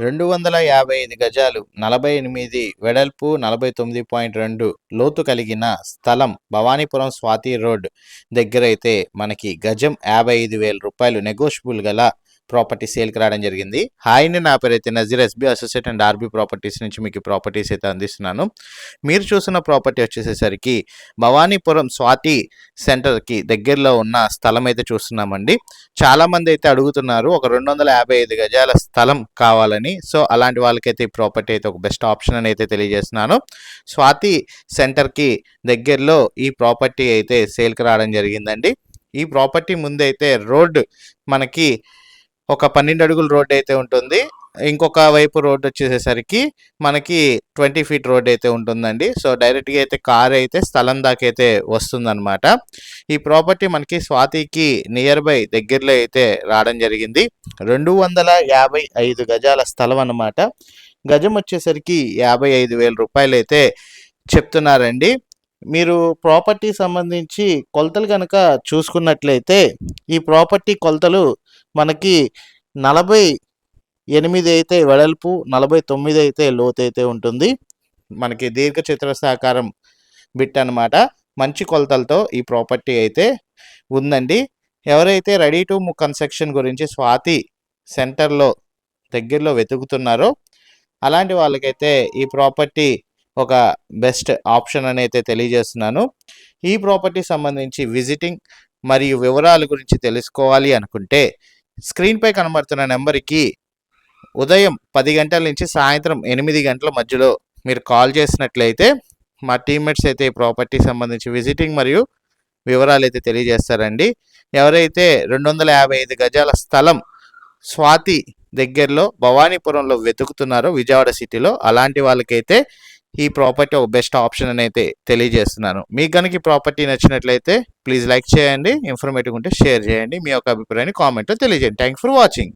రెండు వందల యాభై ఐదు గజాలు నలభై ఎనిమిది వెడల్పు నలభై తొమ్మిది పాయింట్ రెండు లోతు కలిగిన స్థలం భవానీపురం స్వాతి రోడ్ దగ్గర అయితే మనకి గజం యాభై ఐదు వేల రూపాయలు నెగోషియబుల్ గల ప్రాపర్టీ సేల్కి రావడం జరిగింది. హాయ్ అండి నా పేరు అయితే Nazeer SB associate and RB properties నుంచి మీకు ప్రాపర్టీస్ అయితే అందిస్తున్నాను. మీరు చూసిన ప్రాపర్టీ వచ్చేసేసరికి భవానీపురం స్వాతి సెంటర్కి దగ్గరలో ఉన్న స్థలం అయితే చూస్తున్నామండి. చాలామంది అయితే అడుగుతున్నారు ఒక రెండు వందల యాభై ఐదు గజాల స్థలం కావాలని. సో అలాంటి వాళ్ళకైతే ఈ ప్రాపర్టీ అయితే ఒక బెస్ట్ ఆప్షన్ అని అయితే తెలియజేస్తున్నాను. స్వాతి సెంటర్కి దగ్గరలో ఈ ప్రాపర్టీ అయితే సేల్కి రావడం జరిగిందండి. ఈ ప్రాపర్టీ ముందైతే రోడ్ మనకి ఒక పన్నెండు అడుగుల రోడ్ అయితే ఉంటుంది. ఇంకొక వైపు రోడ్డు వచ్చేసేసరికి మనకి ట్వంటీ ఫీట్ రోడ్ అయితే ఉంటుందండి. సో డైరెక్ట్గా అయితే కార్ అయితే స్థలం దాకైతే వస్తుందన్నమాట. ఈ ప్రాపర్టీ మనకి స్వాతికి నియర్ బై దగ్గరలో అయితే రావడం జరిగింది. రెండు వందల యాభై ఐదు గజాల స్థలం అన్నమాట. గజం వచ్చేసరికి యాభై ఐదు వేల రూపాయలు అయితే చెప్తున్నారండి. మీరు ప్రాపర్టీ సంబంధించి కొలతలు కనుక చూసుకున్నట్లయితే ఈ ప్రాపర్టీ కొలతలు మనకి నలభై ఎనిమిది అయితే వెడల్పు నలభై తొమ్మిది అయితే లోతు అయితే ఉంటుంది. మనకి దీర్ఘ చతురస్రాకారం బిట్ అనమాట మంచి కొలతలతో ఈ ప్రాపర్టీ అయితే ఉందండి. ఎవరైతే రెడీ టు కన్స్ట్రక్షన్ గురించి స్వాతి సెంటర్లో దగ్గరలో వెతుకుతున్నారో అలాంటి వాళ్ళకైతే ఈ ప్రాపర్టీ ఒక బెస్ట్ ఆప్షన్ అని అయితే తెలియజేస్తున్నాను. ఈ ప్రాపర్టీ సంబంధించి విజిటింగ్ మరియు వివరాల గురించి తెలుసుకోవాలి అనుకుంటే స్క్రీన్పై కనబడుతున్న నెంబర్కి ఉదయం పది గంటల నుంచి సాయంత్రం ఎనిమిది గంటల మధ్యలో మీరు కాల్ చేసినట్లయితే మా టీమ్మేట్స్ అయితే ఈ ప్రాపర్టీ సంబంధించి విజిటింగ్ మరియు వివరాలు అయితే తెలియజేస్తారండి. ఎవరైతే రెండు వందల యాభై ఐదు గజాల స్థలం స్వాతి దగ్గరలో భవానీపురంలో వెతుకుతున్నారో విజయవాడ సిటీలో అలాంటి వాళ్ళకైతే ఈ ప్రాపర్టీ ఒక బెస్ట్ ఆప్షన్ అని అయితే తెలియజేస్తున్నాను. మీకు కనుక ఈ ప్రాపర్టీ నచ్చినట్లయితే ప్లీజ్ లైక్ చేయండి ఇన్ఫర్మేటివ్ ఉంటే షేర్ చేయండి మీ యొక్క అభిప్రాయాన్ని కామెంట్లో తెలియజేయండి. Thank for watching.